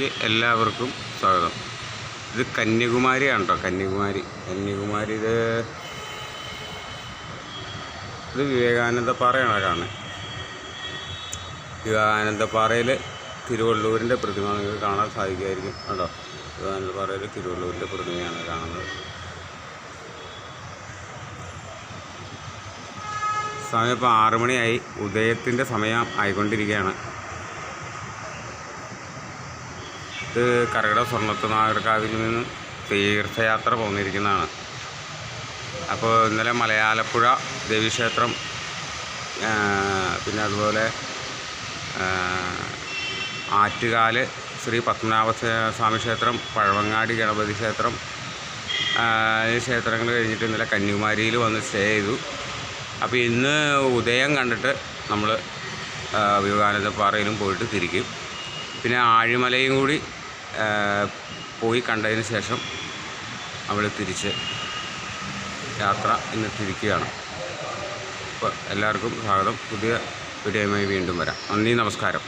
യാത്രയിലേക്ക് എല്ലാവർക്കും സ്വാഗതം. ഇത് കന്യാകുമാരിയാണ് കേട്ടോ കന്യാകുമാരി. കന്യാകുമാരി ഇത് ഇത് വിവേകാനന്ദ പാറയാണ് കാണുന്നത് വിവേകാനന്ദ പാറയിൽ തിരുവള്ളൂരിന്റെ പ്രതിമ നിങ്ങൾക്ക് കാണാൻ സാധിക്കുമായിരിക്കും കേട്ടോ. വിവേകാനന്ദ പാറയിൽ തിരുവള്ളൂരിന്റെ പ്രതിമയാണ് കാണുന്നത്. സമയം ഇപ്പോൾ ആറുമണിയായി ഉദയത്തിന്റെ സമയം ആയിക്കൊണ്ടിരിക്കുകയാണ്. ഇത് കരകട സ്വർണത്തുനാഗർക്കാവിൽ നിന്ന് തീർത്ഥയാത്ര പോന്നിരിക്കുന്നതാണ്. അപ്പോൾ ഇന്നലെ മലയാലപ്പുഴ ദേവീക്ഷേത്രം പിന്നെ അതുപോലെ ആറ്റുകാൽ ശ്രീ പത്മനാഭ സ്വാമി ക്ഷേത്രം പഴവങ്ങാടി ഗണപതി ക്ഷേത്രം ഈ ക്ഷേത്രങ്ങൾ കഴിഞ്ഞിട്ട് ഇന്നലെ കന്യാകുമാരിയിൽ വന്ന് സ്റ്റേ ചെയ്തു. അപ്പോൾ ഇന്ന് ഉദയം കണ്ടിട്ട് നമ്മൾ വിവേകാനന്ദപ്പാറയിലും പോയിട്ട് തിരിക്കും. പിന്നെ ആഴിമലയും കൂടി പോയി കണ്ടതിന് ശേഷം നമ്മൾ തിരിച്ച് യാത്ര ഇന്ന് തിരിക്കുകയാണ് അപ്പോൾ എല്ലാവർക്കും സ്വാഗതം. പുതിയ വീഡിയോയുമായി വീണ്ടും വരാം. നന്ദി നമസ്കാരം.